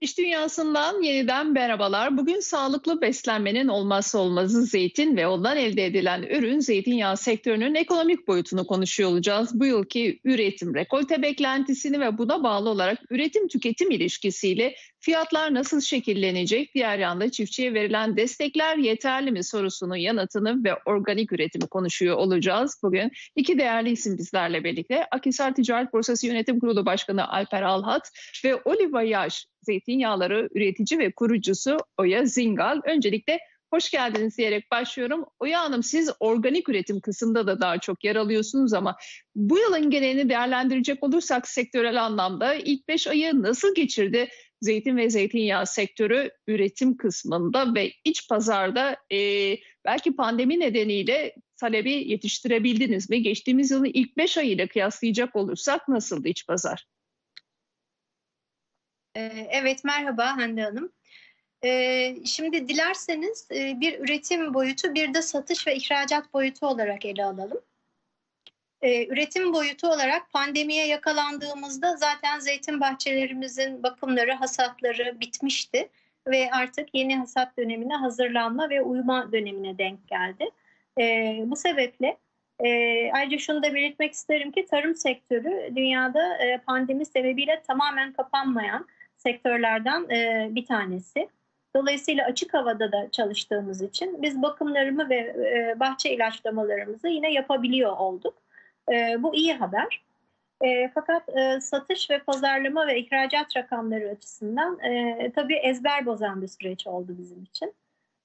İş dünyasından yeniden merhabalar. Bugün sağlıklı beslenmenin olmazsa olmazı zeytin ve ondan elde edilen ürün zeytinyağı sektörünün ekonomik boyutunu konuşuyor olacağız. Bu yılki üretim, rekolte beklentisini ve buna bağlı olarak üretim tüketim ilişkisiyle fiyatlar nasıl şekillenecek? Diğer yanda çiftçiye verilen destekler yeterli mi sorusunun yanıtını ve organik üretimi konuşuyor olacağız. Bugün iki değerli isim bizlerle birlikte Akisar Ticaret Borsası Yönetim Kurulu Başkanı Alper Alhat ve Oliva Yaş zeytinyağları üretici ve kurucusu Oya Zingal. Öncelikle hoş geldiniz diyerek başlıyorum. Oya Hanım siz organik üretim kısmında da daha çok yer alıyorsunuz ama bu yılın genelini değerlendirecek olursak sektörel anlamda ilk 5 ayı nasıl geçirdi? Zeytin ve zeytinyağı sektörü üretim kısmında ve iç pazarda e, belki pandemi nedeniyle talebi yetiştirebildiniz mi? Geçtiğimiz yılın ilk 5 ayıyla kıyaslayacak olursak nasıldı iç pazar? Evet, merhaba Hande Hanım. Şimdi dilerseniz bir üretim boyutu, bir de satış ve ihracat boyutu olarak ele alalım. Ee, üretim boyutu olarak pandemiye yakalandığımızda zaten zeytin bahçelerimizin bakımları, hasatları bitmişti ve artık yeni hasat dönemine hazırlanma ve uyuma dönemine denk geldi. Bu sebeple e, ayrıca şunu da belirtmek isterim ki tarım sektörü dünyada e, pandemi sebebiyle tamamen kapanmayan sektörlerden e, bir tanesi. Dolayısıyla açık havada da çalıştığımız için biz bakımlarımı ve e, bahçe ilaçlamalarımızı yine yapabiliyor olduk. E, bu iyi haber. E, fakat e, satış ve pazarlama ve ihracat rakamları açısından e, tabii ezber bozan bir süreç oldu bizim için.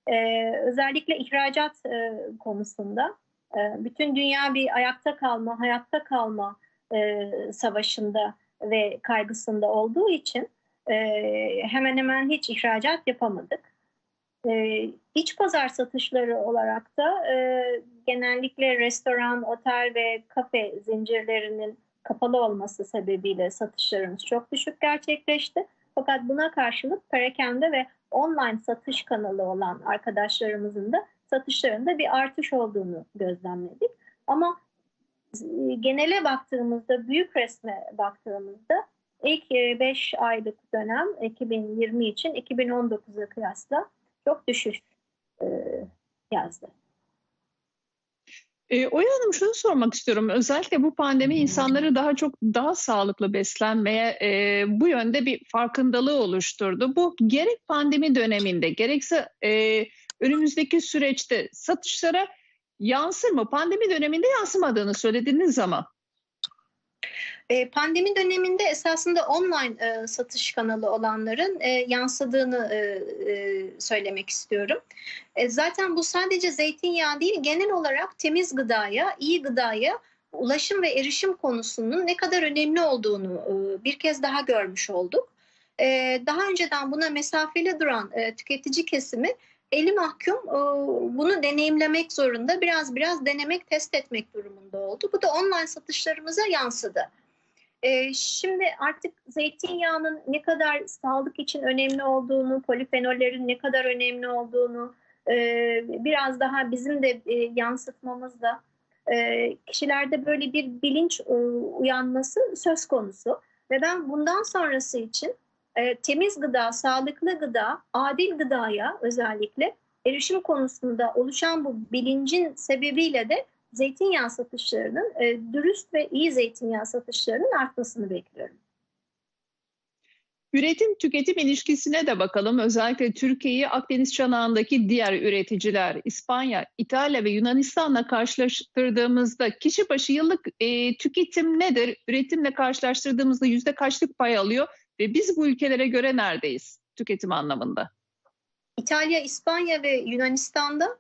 E, özellikle ihracat e, konusunda e, bütün dünya bir ayakta kalma, hayatta kalma e, savaşında ve kaygısında olduğu için e, hemen hemen hiç ihracat yapamadık. E, iç pazar satışları olarak da e, genellikle restoran, otel ve kafe zincirlerinin kapalı olması sebebiyle satışlarımız çok düşük gerçekleşti. Fakat buna karşılık perakende ve online satış kanalı olan arkadaşlarımızın da satışlarında bir artış olduğunu gözlemledik. Ama genele baktığımızda, büyük resme baktığımızda İlk 5 e, aylık dönem 2020 için 2019'a kıyasla çok düşüş e, yazdı. E, Oya Hanım şunu sormak istiyorum. Özellikle bu pandemi insanları daha çok daha sağlıklı beslenmeye e, bu yönde bir farkındalığı oluşturdu. Bu gerek pandemi döneminde gerekse e, önümüzdeki süreçte satışlara yansır mı? Pandemi döneminde yansımadığını söylediniz ama. E, pandemi döneminde esasında online e, satış kanalı olanların e, yansıdığını e, e, söylemek istiyorum. E, zaten bu sadece zeytinyağı değil, genel olarak temiz gıdaya, iyi gıdaya ulaşım ve erişim konusunun ne kadar önemli olduğunu e, bir kez daha görmüş olduk. E, daha önceden buna mesafeli duran e, tüketici kesimi eli mahkum e, bunu deneyimlemek zorunda, biraz biraz denemek, test etmek durumunda oldu. Bu da online satışlarımıza yansıdı. Ee, şimdi artık zeytinyağının ne kadar sağlık için önemli olduğunu, polifenollerin ne kadar önemli olduğunu e, biraz daha bizim de e, yansıtmamızda e, kişilerde böyle bir bilinç uyanması söz konusu. Ve ben bundan sonrası için temiz gıda, sağlıklı gıda, adil gıdaya özellikle erişim konusunda oluşan bu bilincin sebebiyle de zeytinyağı satışlarının e, dürüst ve iyi zeytinyağı satışlarının artmasını bekliyorum. Üretim tüketim ilişkisine de bakalım. Özellikle Türkiye'yi Akdeniz çanağındaki diğer üreticiler İspanya, İtalya ve Yunanistan'la karşılaştırdığımızda kişi başı yıllık e, tüketim nedir? Üretimle karşılaştırdığımızda yüzde kaçlık pay alıyor ve biz bu ülkelere göre neredeyiz tüketim anlamında? İtalya, İspanya ve Yunanistan'da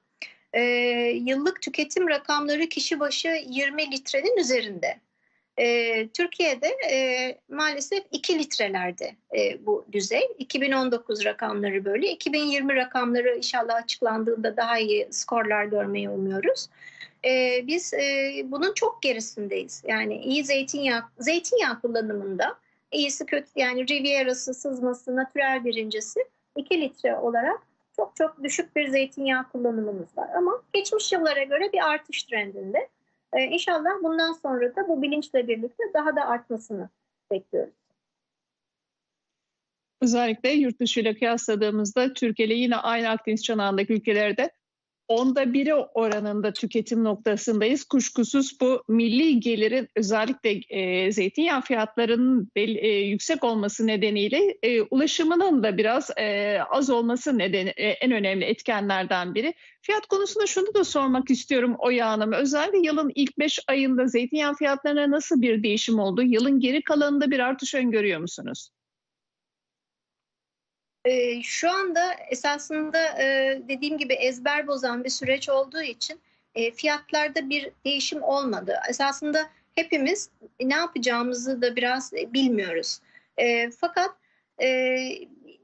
e, yıllık tüketim rakamları kişi başı 20 litrenin üzerinde. E, Türkiye'de e, maalesef 2 litrelerde e, bu düzey. 2019 rakamları böyle. 2020 rakamları inşallah açıklandığında daha iyi skorlar görmeyi umuyoruz. E, biz e, bunun çok gerisindeyiz. Yani iyi zeytinyağı, zeytinyağı kullanımında iyisi kötü yani Riviera'sı, sızması, natürel birincisi 2 litre olarak çok çok düşük bir zeytinyağı kullanımımız var. Ama geçmiş yıllara göre bir artış trendinde. Ee, inşallah bundan sonra da bu bilinçle birlikte daha da artmasını bekliyoruz. Özellikle yurt dışı ile kıyasladığımızda Türkiye ile yine aynı Akdeniz çanağındaki ülkelerde onda biri oranında tüketim noktasındayız. Kuşkusuz bu milli gelirin özellikle e, zeytinyağı fiyatlarının bel, e, yüksek olması nedeniyle e, ulaşımının da biraz e, az olması nedeni e, en önemli etkenlerden biri. Fiyat konusunda şunu da sormak istiyorum Oya Hanım. Özellikle yılın ilk 5 ayında zeytinyağı fiyatlarına nasıl bir değişim oldu? Yılın geri kalanında bir artış öngörüyor musunuz? E, şu anda esasında e, dediğim gibi ezber bozan bir süreç olduğu için e, fiyatlarda bir değişim olmadı. Esasında hepimiz ne yapacağımızı da biraz bilmiyoruz. E, fakat e,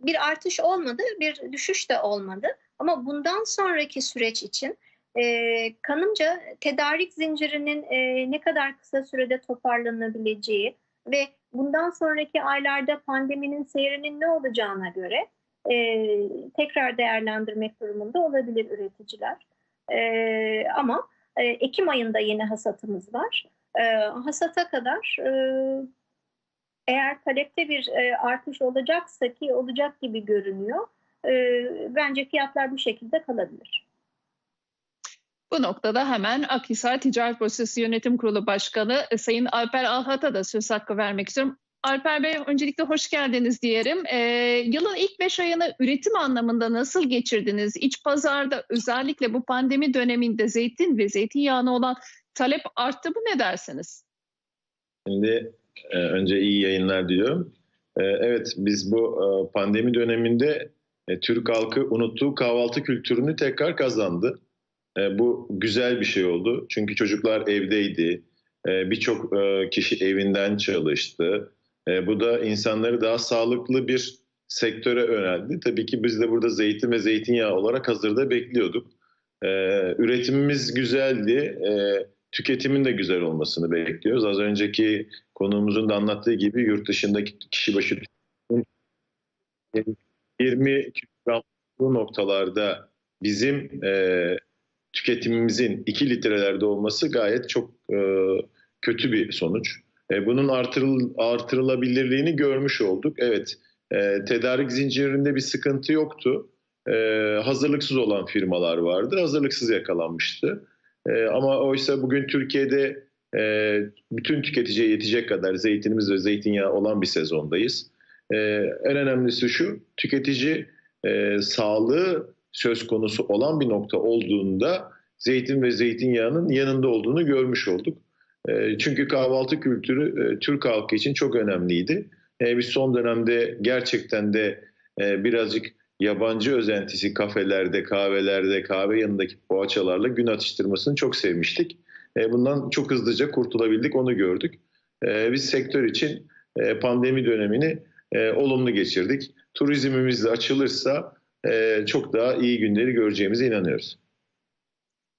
bir artış olmadı, bir düşüş de olmadı. Ama bundan sonraki süreç için e, kanımca tedarik zincirinin e, ne kadar kısa sürede toparlanabileceği ve bundan sonraki aylarda pandeminin seyrinin ne olacağına göre e, tekrar değerlendirmek durumunda olabilir üreticiler. E, ama e, Ekim ayında yeni hasatımız var. E, hasata kadar e, eğer talepte bir e, artış olacaksa ki olacak gibi görünüyor, e, bence fiyatlar bu şekilde kalabilir. Bu noktada hemen Akhisar Ticaret Borsası Yönetim Kurulu Başkanı e, Sayın Alper Alhat'a da söz hakkı vermek istiyorum. Alper Bey öncelikle hoş geldiniz diyelim. Ee, yılın ilk beş ayını üretim anlamında nasıl geçirdiniz? İç pazarda özellikle bu pandemi döneminde zeytin ve zeytinyağına olan talep arttı mı ne dersiniz? Şimdi e, önce iyi yayınlar diliyorum. E, evet biz bu e, pandemi döneminde e, Türk halkı unuttuğu kahvaltı kültürünü tekrar kazandı. E, bu güzel bir şey oldu. Çünkü çocuklar evdeydi. E, Birçok e, kişi evinden çalıştı. E, bu da insanları daha sağlıklı bir sektöre yöneldi. Tabii ki biz de burada zeytin ve zeytinyağı olarak hazırda bekliyorduk. E, üretimimiz güzeldi. E, tüketimin de güzel olmasını bekliyoruz. Az önceki konuğumuzun da anlattığı gibi yurt dışındaki kişi başı 20 kilogram noktalarda bizim e, tüketimimizin 2 litrelerde olması gayet çok e, kötü bir sonuç. E, bunun artırıl, artırılabilirliğini görmüş olduk. Evet, e, tedarik zincirinde bir sıkıntı yoktu. E, hazırlıksız olan firmalar vardı, hazırlıksız yakalanmıştı. E, ama oysa bugün Türkiye'de e, bütün tüketiciye yetecek kadar zeytinimiz ve zeytinyağı olan bir sezondayız. E, en önemlisi şu, tüketici e, sağlığı söz konusu olan bir nokta olduğunda zeytin ve zeytinyağının yanında olduğunu görmüş olduk. E, çünkü kahvaltı kültürü e, Türk halkı için çok önemliydi. E, biz son dönemde gerçekten de birazcık yabancı özentisi kafelerde, kahvelerde, kahve yanındaki poğaçalarla gün atıştırmasını çok sevmiştik. Bundan çok hızlıca kurtulabildik, onu gördük. Biz sektör için pandemi dönemini olumlu geçirdik. Turizmimiz açılırsa çok daha iyi günleri göreceğimize inanıyoruz.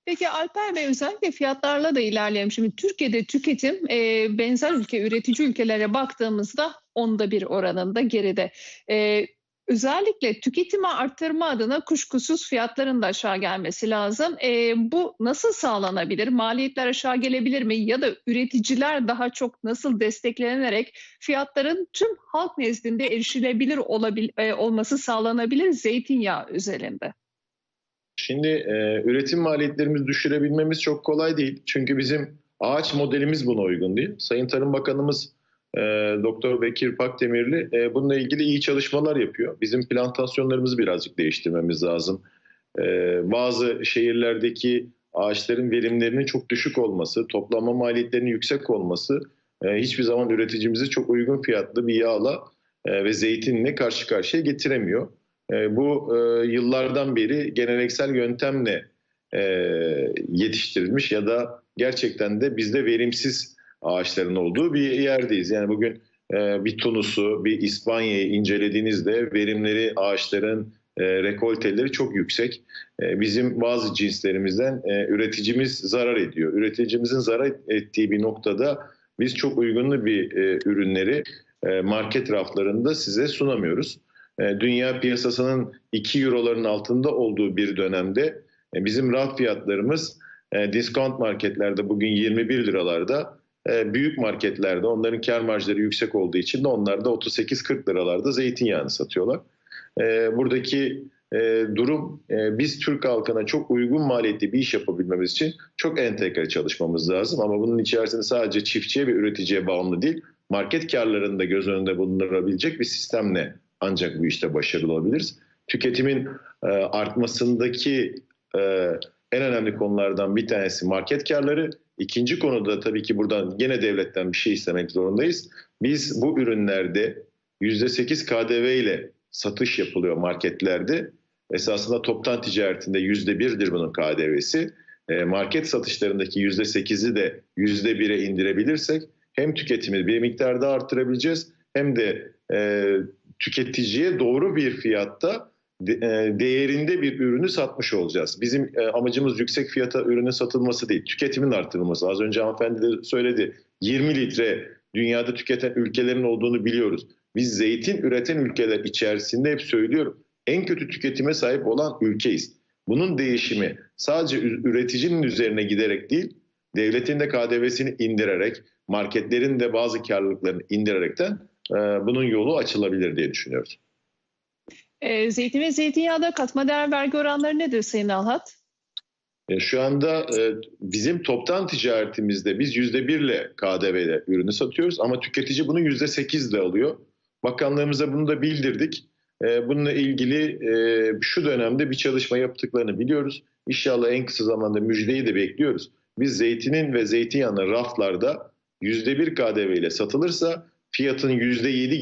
Peki Alper Bey özellikle fiyatlarla da ilerleyelim. Şimdi Türkiye'de tüketim e, benzer ülke üretici ülkelere baktığımızda onda bir oranında geride. E, özellikle tüketimi arttırma adına kuşkusuz fiyatların da aşağı gelmesi lazım. E, bu nasıl sağlanabilir? Maliyetler aşağı gelebilir mi? Ya da üreticiler daha çok nasıl desteklenerek fiyatların tüm halk nezdinde erişilebilir olabil, e, olması sağlanabilir zeytinyağı özelinde? Şimdi e, üretim maliyetlerimizi düşürebilmemiz çok kolay değil. Çünkü bizim ağaç modelimiz buna uygun değil. Sayın Tarım Bakanımız e, Doktor Bekir Pakdemirli e, bununla ilgili iyi çalışmalar yapıyor. Bizim plantasyonlarımızı birazcık değiştirmemiz lazım. E, bazı şehirlerdeki ağaçların verimlerinin çok düşük olması, toplama maliyetlerinin yüksek olması e, hiçbir zaman üreticimizi çok uygun fiyatlı bir yağla e, ve zeytinle karşı karşıya getiremiyor. E, bu e, yıllardan beri geleneksel yöntemle e, yetiştirilmiş ya da gerçekten de bizde verimsiz ağaçların olduğu bir yerdeyiz. Yani bugün bir Tunus'u, bir İspanya'yı incelediğinizde verimleri ağaçların rekolteleri çok yüksek. Bizim bazı cinslerimizden üreticimiz zarar ediyor. Üreticimizin zarar ettiği bir noktada biz çok uygunlu bir ürünleri market raflarında size sunamıyoruz. E, dünya piyasasının 2 euroların altında olduğu bir dönemde e, bizim raf fiyatlarımız e, discount marketlerde bugün 21 liralarda e, büyük marketlerde onların kar marjları yüksek olduğu için de onlar da 38-40 liralarda zeytinyağını satıyorlar. E, buradaki e, durum e, biz Türk halkına çok uygun maliyetli bir iş yapabilmemiz için çok entegre çalışmamız lazım. Ama bunun içerisinde sadece çiftçiye ve üreticiye bağımlı değil, market karlarını da göz önünde bulundurabilecek bir sistemle ancak bu işte başarılı olabiliriz. Tüketimin e, artmasındaki e, en önemli konulardan bir tanesi market karları. İkinci konuda tabii ki buradan gene devletten bir şey istemek zorundayız. Biz bu ürünlerde %8 KDV ile satış yapılıyor marketlerde. Esasında toptan ticaretinde %1'dir bunun KDV'si. E, market satışlarındaki %8'i de %1'e indirebilirsek hem tüketimi bir miktarda artırabileceğiz hem de e, tüketiciye doğru bir fiyatta değerinde bir ürünü satmış olacağız. Bizim e, amacımız yüksek fiyata ürünün satılması değil, tüketimin artırılması. Az önce hanımefendi de söyledi. 20 litre dünyada tüketen ülkelerin olduğunu biliyoruz. Biz zeytin üreten ülkeler içerisinde hep söylüyorum. En kötü tüketime sahip olan ülkeyiz. Bunun değişimi sadece üreticinin üzerine giderek değil, devletin de KDV'sini indirerek, marketlerin de bazı karlılıklarını indirerekten e, bunun yolu açılabilir diye düşünüyoruz. E, zeytin ve zeytinyağda katma değer vergi oranları nedir Sayın Alhat? E, şu anda e, bizim toptan ticaretimizde biz yüzde birle KDV ile ürünü satıyoruz ama tüketici bunu yüzde sekizle alıyor. Bakanlığımıza bunu da bildirdik. E, bununla ilgili şu dönemde bir çalışma yaptıklarını biliyoruz. İnşallah en kısa zamanda müjdeyi de bekliyoruz. Biz zeytinin ve zeytinyağının raflarda yüzde bir KDV ile satılırsa fiyatın yüzde yedi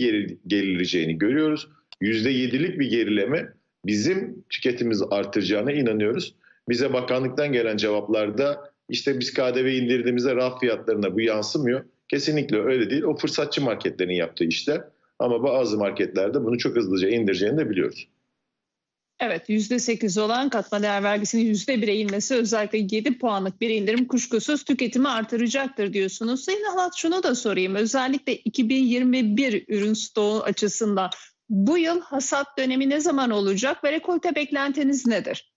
gerileceğini görüyoruz. %7'lik bir gerileme bizim tüketimimizi artıracağına inanıyoruz. Bize bakanlıktan gelen cevaplarda işte biz KDV indirdiğimizde raf fiyatlarına bu yansımıyor. Kesinlikle öyle değil. O fırsatçı marketlerin yaptığı işler. Ama bazı marketlerde bunu çok hızlıca indireceğini de biliyoruz. Evet %8 olan katma değer vergisinin %1'e inmesi özellikle 7 puanlık bir indirim kuşkusuz tüketimi artıracaktır diyorsunuz. Sayın Alat şunu da sorayım. Özellikle 2021 ürün stoğu açısından bu yıl hasat dönemi ne zaman olacak ve rekolte beklentiniz nedir?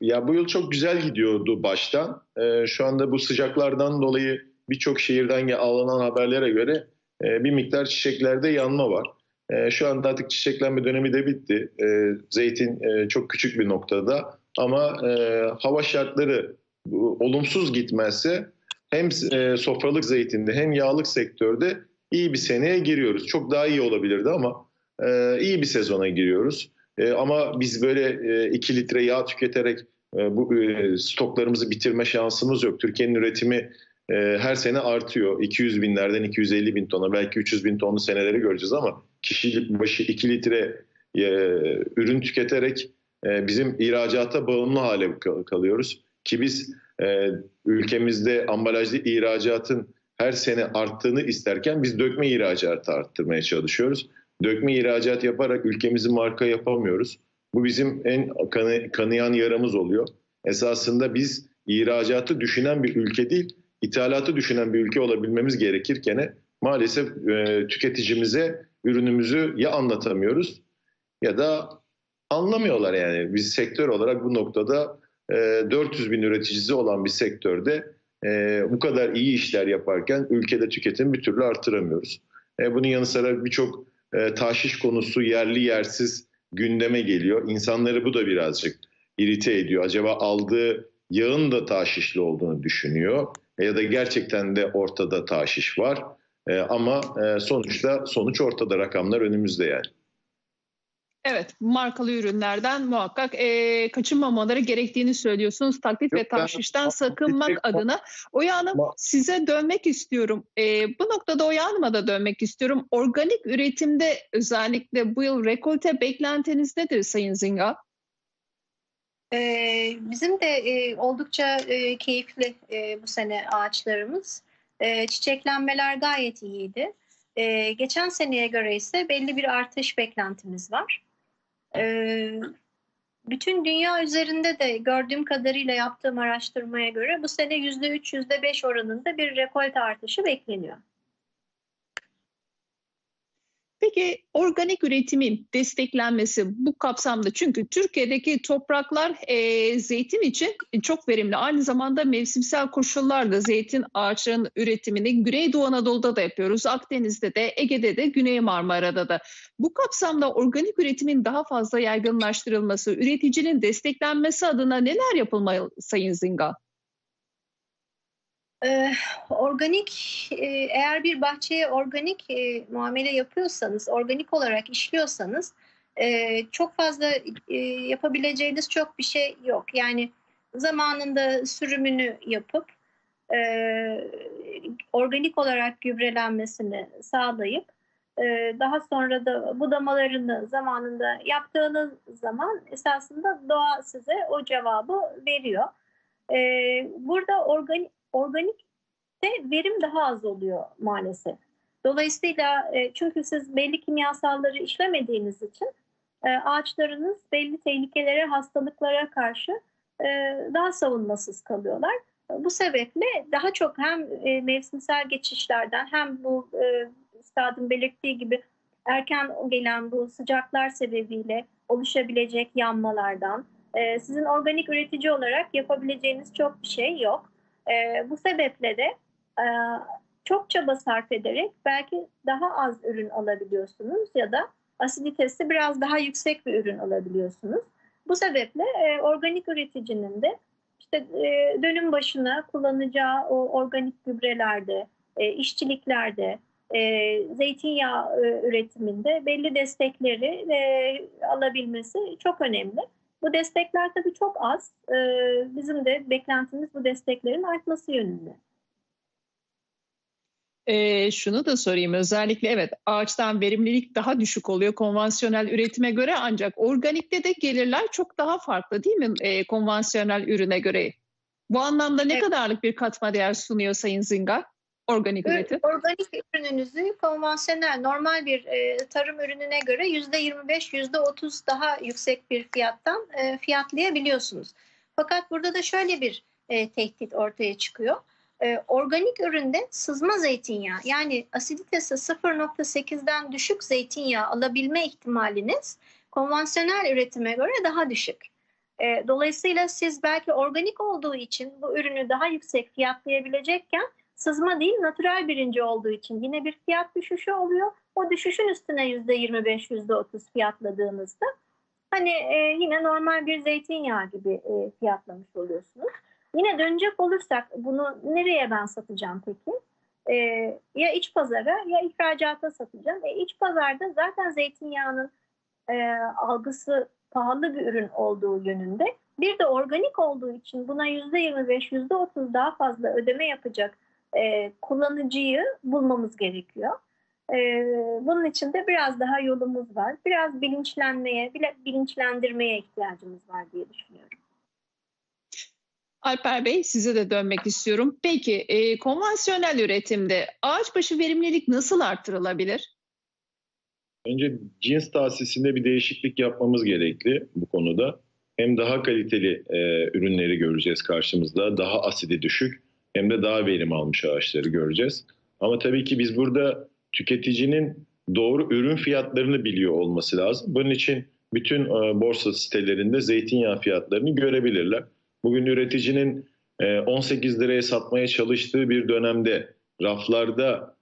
Ya bu yıl çok güzel gidiyordu baştan. Ee, şu anda bu sıcaklardan dolayı birçok şehirden alınan haberlere göre e, bir miktar çiçeklerde yanma var. E, şu anda artık çiçeklenme dönemi de bitti. E, zeytin e, çok küçük bir noktada ama e, hava şartları olumsuz gitmezse hem e, sofralık zeytinde hem yağlık sektörde iyi bir seneye giriyoruz. Çok daha iyi olabilirdi ama e, iyi bir sezona giriyoruz. E, ama biz böyle 2 e, litre yağ tüketerek e, bu e, stoklarımızı bitirme şansımız yok. Türkiye'nin üretimi e, her sene artıyor. 200 binlerden 250 bin tona belki 300 bin tonlu seneleri göreceğiz ama kişi başı 2 litre e, ürün tüketerek e, bizim ihracata bağımlı hale kalıyoruz. Ki biz e, ülkemizde ambalajlı ihracatın her sene arttığını isterken biz dökme ihracatı arttırmaya çalışıyoruz. Dökme ihracat yaparak ülkemizi marka yapamıyoruz. Bu bizim en kanı, kanayan yaramız oluyor. Esasında biz ihracatı düşünen bir ülke değil, ithalatı düşünen bir ülke olabilmemiz gerekirken maalesef e, tüketicimize ürünümüzü ya anlatamıyoruz ya da anlamıyorlar yani. Biz sektör olarak bu noktada e, 400 bin üreticisi olan bir sektörde e, bu kadar iyi işler yaparken ülkede tüketim bir türlü artıramıyoruz. E, bunun yanı sıra birçok e, taşiş konusu yerli yersiz gündeme geliyor. İnsanları bu da birazcık irite ediyor. Acaba aldığı yağın da taşişli olduğunu düşünüyor ya da gerçekten de ortada taşiş var. E, ama e, sonuçta sonuç ortada rakamlar önümüzde yani. Evet, markalı ürünlerden muhakkak e, kaçınmamaları gerektiğini söylüyorsunuz. Taklit Yok, ve tahşişten sakınmak tek, adına. Oya Hanım size dönmek istiyorum. E, bu noktada Oya Hanım'a da dönmek istiyorum. Organik üretimde özellikle bu yıl rekolte beklentiniz nedir Sayın Zinga? Ee, bizim de e, oldukça e, keyifli e, bu sene ağaçlarımız. E, çiçeklenmeler gayet iyiydi. E, geçen seneye göre ise belli bir artış beklentimiz var. Ee, bütün dünya üzerinde de gördüğüm kadarıyla yaptığım araştırmaya göre bu sene %3, %5 oranında bir rekolte artışı bekleniyor. Peki organik üretimin desteklenmesi bu kapsamda çünkü Türkiye'deki topraklar e, zeytin için çok verimli. Aynı zamanda mevsimsel koşullarda zeytin ağaçlarının üretimini Güneydoğu Anadolu'da da yapıyoruz. Akdeniz'de de, Ege'de de, Güney Marmara'da da. Bu kapsamda organik üretimin daha fazla yaygınlaştırılması, üreticinin desteklenmesi adına neler yapılmalı Sayın Zinga? Ee, organik e, eğer bir bahçeye organik e, muamele yapıyorsanız, organik olarak işliyorsanız e, çok fazla e, yapabileceğiniz çok bir şey yok. Yani zamanında sürümünü yapıp e, organik olarak gübrelenmesini sağlayıp e, daha sonra da budamalarını zamanında yaptığınız zaman esasında doğa size o cevabı veriyor. E, burada organik organikte verim daha az oluyor maalesef. Dolayısıyla e, çünkü siz belli kimyasalları işlemediğiniz için e, ağaçlarınız belli tehlikelere, hastalıklara karşı e, daha savunmasız kalıyorlar. Bu sebeple daha çok hem mevsimsel geçişlerden hem bu e, üstadın belirttiği gibi erken gelen bu sıcaklar sebebiyle oluşabilecek yanmalardan sizin organik üretici olarak yapabileceğiniz çok bir şey yok. E, bu sebeple de e, çok çaba sarf ederek belki daha az ürün alabiliyorsunuz ya da asiditesi biraz daha yüksek bir ürün alabiliyorsunuz. Bu sebeple e, organik üreticinin de işte e, dönüm başına kullanacağı o organik gübrelerde, e, işçiliklerde, e, zeytinyağı e, üretiminde belli destekleri e, alabilmesi çok önemli. Bu destekler tabii çok az. E, bizim de beklentimiz bu desteklerin artması yönünde. E, şunu da sorayım özellikle evet ağaçtan verimlilik daha düşük oluyor konvansiyonel üretime göre ancak organikte de gelirler çok daha farklı değil mi e, konvansiyonel ürüne göre? Bu anlamda ne Evet. kadarlık bir katma değer sunuyor Sayın Zinga organik üretim? Organik ürününüzü konvansiyonel normal bir e, tarım ürününe göre %25, %30 daha yüksek bir fiyattan e, fiyatlayabiliyorsunuz. Fakat burada da şöyle bir e, tehdit ortaya çıkıyor. E, organik üründe sızma zeytinyağı yani asiditesi 0.8'den düşük zeytinyağı alabilme ihtimaliniz konvansiyonel üretime göre daha düşük. E, dolayısıyla siz belki organik olduğu için bu ürünü daha yüksek fiyatlayabilecekken sızma değil natürel birinci olduğu için yine bir fiyat düşüşü oluyor. O düşüşün üstüne %25, %30 fiyatladığınızda hani e, yine normal bir zeytinyağı gibi e, fiyatlamış oluyorsunuz. Yine dönecek olursak bunu nereye ben satacağım peki? E, ya iç pazara ya ihracata satacağım. E, iç pazarda zaten zeytinyağının e, algısı pahalı bir ürün olduğu yönünde. Bir de organik olduğu için buna %25, %30 daha fazla ödeme yapacak e, kullanıcıyı bulmamız gerekiyor. E, bunun için de biraz daha yolumuz var. Biraz bilinçlenmeye, bile bilinçlendirmeye ihtiyacımız var diye düşünüyorum. Alper Bey size de dönmek istiyorum. Peki e, konvansiyonel üretimde ağaç başı verimlilik nasıl artırılabilir? Önce cins tahsisinde bir değişiklik yapmamız gerekli bu konuda. Hem daha kaliteli e, ürünleri göreceğiz karşımızda, daha asidi düşük hem de daha verim almış ağaçları göreceğiz. Ama tabii ki biz burada tüketicinin doğru ürün fiyatlarını biliyor olması lazım. Bunun için bütün e, borsa sitelerinde zeytinyağı fiyatlarını görebilirler. Bugün üreticinin e, 18 liraya satmaya çalıştığı bir dönemde raflarda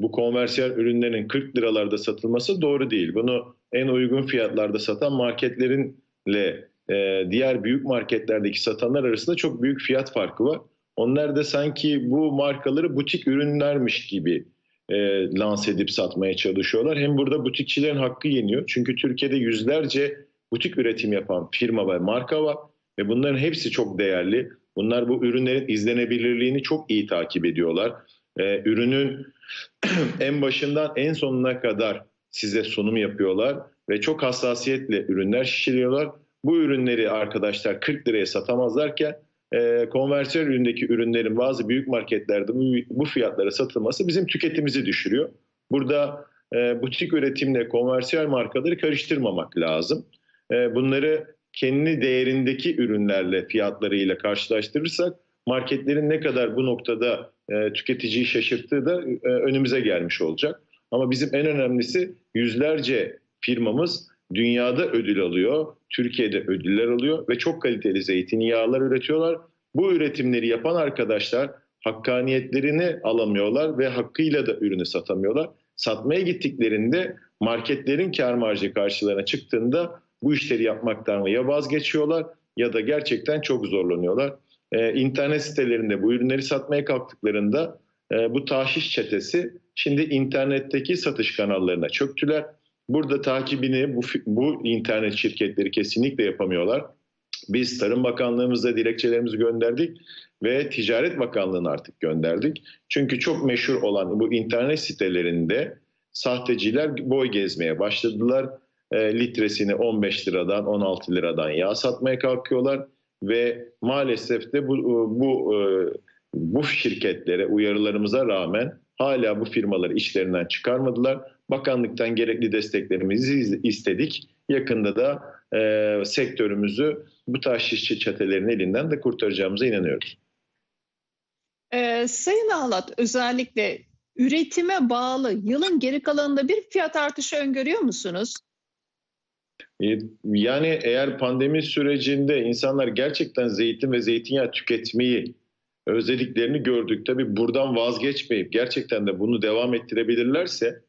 bu konversiyel ürünlerin 40 liralarda satılması doğru değil. Bunu en uygun fiyatlarda satan marketlerinle e, diğer büyük marketlerdeki satanlar arasında çok büyük fiyat farkı var. Onlar da sanki bu markaları butik ürünlermiş gibi e, lanse edip satmaya çalışıyorlar. Hem burada butikçilerin hakkı yeniyor. Çünkü Türkiye'de yüzlerce butik üretim yapan firma ve marka var. Ve bunların hepsi çok değerli. Bunlar bu ürünlerin izlenebilirliğini çok iyi takip ediyorlar. E, ürünün en başından en sonuna kadar size sunum yapıyorlar ve çok hassasiyetle ürünler şişiriyorlar. Bu ürünleri arkadaşlar 40 liraya satamazlarken e, konversiyon üründeki ürünlerin bazı büyük marketlerde bu, bu fiyatlara satılması bizim tüketimizi düşürüyor. Burada e, butik üretimle konversiyon markaları karıştırmamak lazım. E, bunları kendi değerindeki ürünlerle fiyatlarıyla karşılaştırırsak marketlerin ne kadar bu noktada e, tüketiciyi şaşırttığı da e, önümüze gelmiş olacak. Ama bizim en önemlisi yüzlerce firmamız dünyada ödül alıyor, Türkiye'de ödüller alıyor ve çok kaliteli zeytinyağlar üretiyorlar. Bu üretimleri yapan arkadaşlar hakkaniyetlerini alamıyorlar ve hakkıyla da ürünü satamıyorlar. Satmaya gittiklerinde marketlerin kar marjı karşılarına çıktığında bu işleri yapmaktan ya vazgeçiyorlar ya da gerçekten çok zorlanıyorlar. Ee, internet sitelerinde bu ürünleri satmaya kalktıklarında e, bu taşiş çetesi şimdi internetteki satış kanallarına çöktüler. Burada takibini bu, bu internet şirketleri kesinlikle yapamıyorlar. Biz Tarım Bakanlığımıza dilekçelerimizi gönderdik ve Ticaret Bakanlığı'na artık gönderdik. Çünkü çok meşhur olan bu internet sitelerinde sahteciler boy gezmeye başladılar. E, litresini 15 liradan 16 liradan yağ satmaya kalkıyorlar ve maalesef de bu bu e, bu şirketlere uyarılarımıza rağmen hala bu firmaları işlerinden çıkarmadılar. Bakanlıktan gerekli desteklerimizi istedik. Yakında da e, sektörümüzü bu taşişçi çetelerin elinden de kurtaracağımıza inanıyoruz. Ee, Sayın Ahlat özellikle üretime bağlı yılın geri kalanında bir fiyat artışı öngörüyor musunuz? E, Yani eğer pandemi sürecinde insanlar gerçekten zeytin ve zeytinyağı tüketmeyi özlediklerini gördük. Tabii buradan vazgeçmeyip gerçekten de bunu devam ettirebilirlerse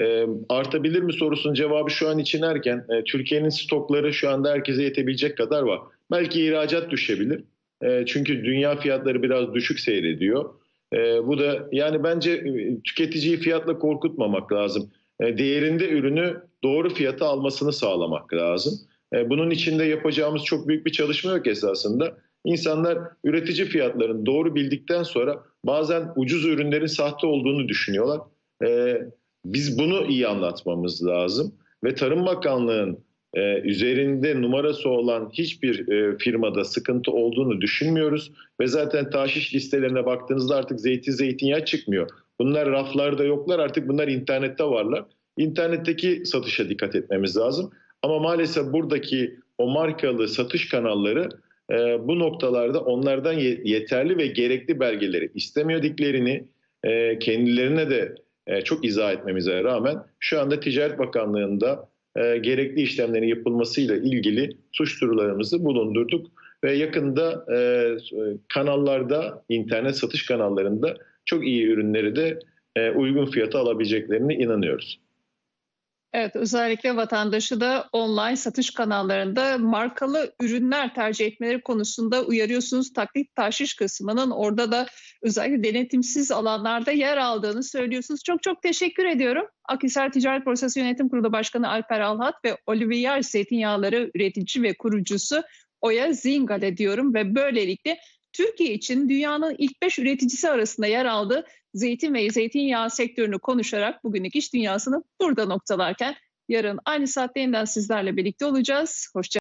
e, artabilir mi sorusunun cevabı şu an için erken. E, Türkiye'nin stokları şu anda herkese yetebilecek kadar var. Belki ihracat düşebilir. E, çünkü dünya fiyatları biraz düşük seyrediyor. E, bu da yani bence e, tüketiciyi fiyatla korkutmamak lazım. E, değerinde ürünü doğru fiyata almasını sağlamak lazım. E, bunun içinde yapacağımız çok büyük bir çalışma yok esasında. İnsanlar üretici fiyatlarını doğru bildikten sonra bazen ucuz ürünlerin sahte olduğunu düşünüyorlar. E, biz bunu iyi anlatmamız lazım ve Tarım Bakanlığı'nın e, üzerinde numarası olan hiçbir e, firmada sıkıntı olduğunu düşünmüyoruz ve zaten taşiş listelerine baktığınızda artık zeytin zeytinyağı çıkmıyor. Bunlar raflarda yoklar artık bunlar internette varlar. İnternetteki satışa dikkat etmemiz lazım. Ama maalesef buradaki o markalı satış kanalları e, bu noktalarda onlardan ye- yeterli ve gerekli belgeleri istemediklerini e, kendilerine de e, çok izah etmemize rağmen şu anda Ticaret Bakanlığı'nda e, gerekli işlemlerin yapılmasıyla ilgili suç duyurularımızı bulundurduk ve yakında e, kanallarda, internet satış kanallarında çok iyi ürünleri de uygun fiyata alabileceklerine inanıyoruz. Evet, özellikle vatandaşı da online satış kanallarında markalı ürünler tercih etmeleri konusunda uyarıyorsunuz. Taklit taşiş kısmının orada da özellikle denetimsiz alanlarda yer aldığını söylüyorsunuz. Çok çok teşekkür ediyorum. Akhisar Ticaret Borsası Yönetim Kurulu Başkanı Alper Alhat ve Olivier Zeytinyağları üretici ve kurucusu Oya Zingale diyorum ve böylelikle Türkiye için dünyanın ilk 5 üreticisi arasında yer aldığı zeytin ve zeytinyağı sektörünü konuşarak bugünlük iş dünyasını burada noktalarken yarın aynı saatte yeniden sizlerle birlikte olacağız. Hoşça